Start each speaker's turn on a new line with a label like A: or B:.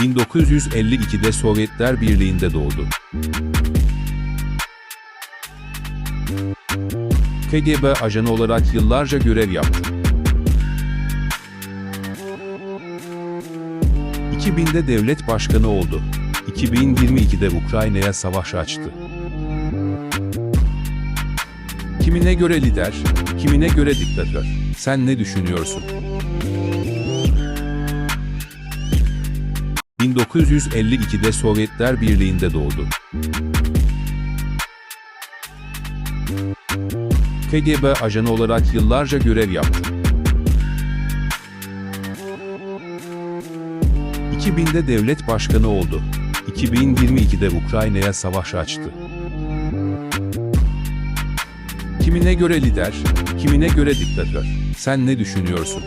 A: 1952'de Sovyetler Birliği'nde doğdu. KGB ajanı olarak yıllarca görev yaptı. 2000'de devlet başkanı oldu. 2022'de Ukrayna'ya savaş açtı. Kimine göre lider, kimine göre diktatör. Sen ne düşünüyorsun? 1952'de Sovyetler Birliği'nde doğdu. KGB ajanı olarak yıllarca görev yaptı. 2000'de devlet başkanı oldu. 2022'de Ukrayna'ya savaş açtı. Kimine göre lider, kimine göre diktatör. Sen ne düşünüyorsun?